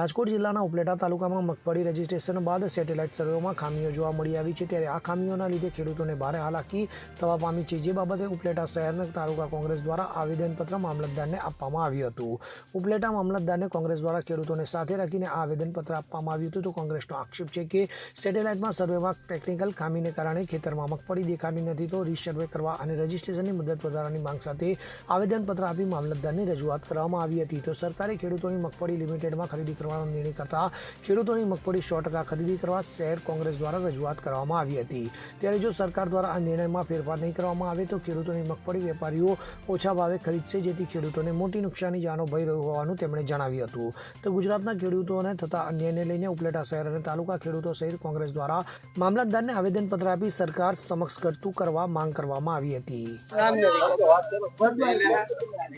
રાજકોટ જિલ્લાના ઉપલેટા તાલુકામાં મગફળી રજીસ્ટ્રેશન બાદ સેટેલાઇટ સર્વેમાં ખામીઓ જોવા મળી આવી છે ત્યારે આ ખામીઓના લીધે ખેડૂતોને ભારે હાલાકી થવા પામી છે. જે બાબતે ઉપલેટા શહેરના તાલુકા કોંગ્રેસ દ્વારા આવેદનપત્ર મામલતદારને આપવામાં આવ્યું હતું. ઉપલેટા મામલતદારને કોંગ્રેસ દ્વારા ખેડૂતોને સાથે રાખીને આવેદનપત્ર આપવામાં આવ્યું હતું. તો કોંગ્રેસનો આક્ષેપ છે કે સેટેલાઇટમાં સર્વેમાં ટેકનિકલ ખામીને કારણે ખેતરમાં મગફળી દેખાતી નથી, તો રીસર્વે કરવા અને રજીસ્ટ્રેશનની મુદત વધારવાની માંગ સાથે આવેદનપત્ર આપી મામલતદારની રજૂઆત કરવામાં આવી હતી. તો સરકારે ખેડૂતોની મગફળી લિમિટેડમાં ખરીદી કરવાનો નિર્ણય કરતા ખેડૂતોની મગફળી સો ટકા ખરીદી કરવા શહેર કોંગ્રેસ દ્વારા રજૂઆત કરવામાં આવી હતી. ત્યારે જો સરકાર દ્વારા આ નિર્ણયમાં ફેરફાર નહીં કરવામાં આવે તો ખેડૂતોની મગફળી વેપારીઓ ઓછા ભાવે ખરીદશે, જેથી ખેડૂતોને મોટી નુકસાની જાનો ભય રહ્યું હોવાનું તેમણે જણાવ્યું હતું. તો ગુજરાતના ખેડૂતોને થતા અન્યાયને લઈને ઉપલેટા શહેર અને તાલુકા ખેડૂતો સહિત કોંગ્રેસ દ્વારા મામલતદારને આવેદનપત્ર આપી સરકાર સમક્ષ કરતું કરવા માંગ કરવામાં આવી હતી.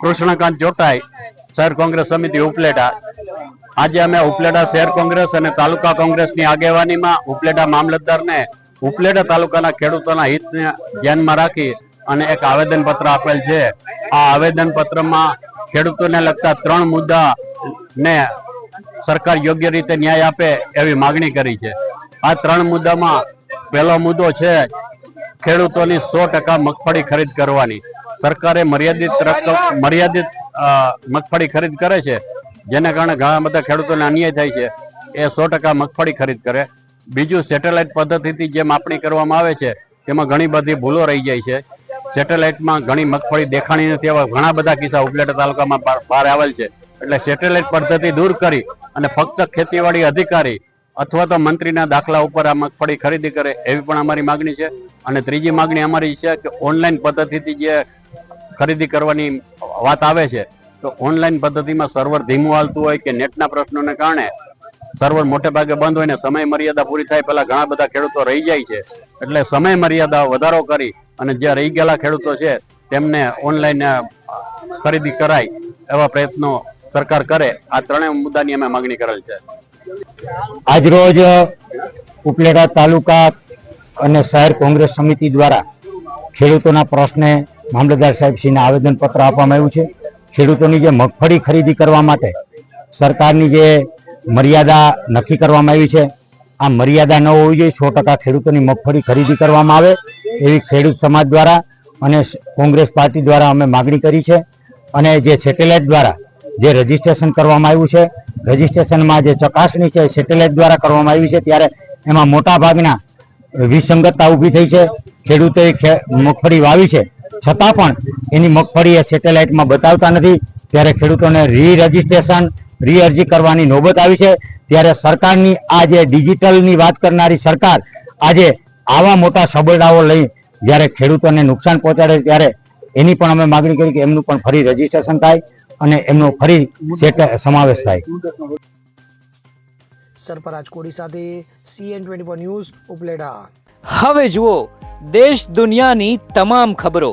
કૃષ્ણકાંત જોટાઈ, શહેર કોંગ્રેસ સમિતિ ઉપલેટા. આજે અમે ઉપલેટા શહેર કોંગ્રેસ અને તાલુકા કોંગ્રેસની આગેવાનીમાં ઉપલેટા મામલતદારને ઉપલેટા તાલુકાના ખેડૂતોના હિતને ધ્યાનમાં રાખી અને એક આવેદન પત્ર આપેલ છે. આ આવેદન પત્રમાં ખેડૂતોને લગતા ત્રણ મુદ્દા ને સરકાર યોગ્ય રીતે ન્યાય આપે એવી માગણી કરી છે. આ ત્રણ મુદ્દામાં પહેલો મુદ્દો છે ખેડૂતોની સો ટકા મગફળી ખરીદ કરવાની. સરકારે મર્યાદિત મર્યાદિત મગફળી ખરીદ કરે છે. જેને કારણે ઘણા બધા ખેડૂતોને અન્યાય થાય છે, એ સો ટકા મગફળી ખરીદ કરે. બીજું સેટેલાઇટ પદ્ધતિથી જે માપણી કરવામાં આવે છે, તેમાં ઘણી બધી ભૂલો રહી જાય છે. સેટેલાઇટમાં ઘણી મગફળી દેખાણી નથી એવા ઘણા બધા કિસ્સા ઉપલેટા તાલુકામાં બહાર- આવેલ છે. એટલે સેટેલાઇટ પદ્ધતિ દૂર કરી અને ફક્ત ખેતીવાડી અધિકારી અથવા તો મંત્રીના દાખલા ઉપર આ મગફળી ખરીદી કરે એવી પણ અમારી માગણી છે. અને ત્રીજી માગણી અમારી છે કે ઓનલાઈન પદ્ધતિથી જે ખરીદી કરવાની વાત આવે છે તો ઓનલાઈન પદ્ધતિમાં સર્વર ધીમું હાલતું હોય કે નેટના પ્રશ્નોને કારણે સર્વર મોટે ભાગે બંધ હોય ને સમય મર્યાદા પૂરી થાય પહેલા ઘણા બધા ખેડૂતો રહી જાય છે. એટલે સમય મર્યાદા વધારો કરી અને જે રહી ગયેલા ખેડૂતો છે તેમને ઓનલાઈન ખરીદી કરાય એવા પ્રયત્નો સરકાર કરે. આ ત્રણેય મુદ્દાની અમે માગણી કરેલ છે. આજરોજ ઉપલેટા તાલુકા અને શહેર કોંગ્રેસ સમિતિ દ્વારા ખેડૂતોના પ્રશ્ને મામલતદાર સાહેબશ્રીને આવેદનપત્ર આપવામાં આવ્યું છે. ખેડૂતોની જે મગફળી ખરીદી કરવા માટે સરકારની જે મર્યાદા નક્કી કરવામાં આવી છે, આ મર્યાદા ન હોવી જોઈએ. સો ટકા ખેડૂતોની મગફળી ખરીદી કરવામાં આવે એવી ખેડૂત સમાજ દ્વારા અને કોંગ્રેસ પાર્ટી દ્વારા અમે માગણી કરી છે. અને જે સેટેલાઇટ દ્વારા જે રજીસ્ટ્રેશન કરવામાં આવ્યું છે, રજીસ્ટ્રેશનમાં જે ચકાસણી છે સેટેલાઇટ દ્વારા કરવામાં આવી છે, ત્યારે એમાં મોટા ભાગના વિસંગતતા ઊભી થઈ છે. ખેડૂતોએ મગફળી વાવી છે. છતાં પણ એની મગફળી એ સેટેલાઇટમાં બતાવતા નથી. ત્યારે ખેડૂતોને રી રજીસ્ટ્રેશન રી અરજી કરવાની નોબત આવી છે. ત્યારે સરકારની આ જે ડિજિટલની વાત કરનારી સરકાર આજે આવા મોટા સબરડાઓ લઈ જ્યારે ખેડૂતોને નુકસાન પહોંચાડે ત્યારે એની પણ અમે માગણી કરી કે એમનું પણ ફરી રજીસ્ટ્રેશન થાય અને એમનો ફરી સમાવેશ થાય. સરફરાજ કોડી સાથે સીએન ટ્વેન્ટી ન્યૂઝ ઉપલેટા. હવે જુઓ દેશ દુનિયાની તમામ ખબરો.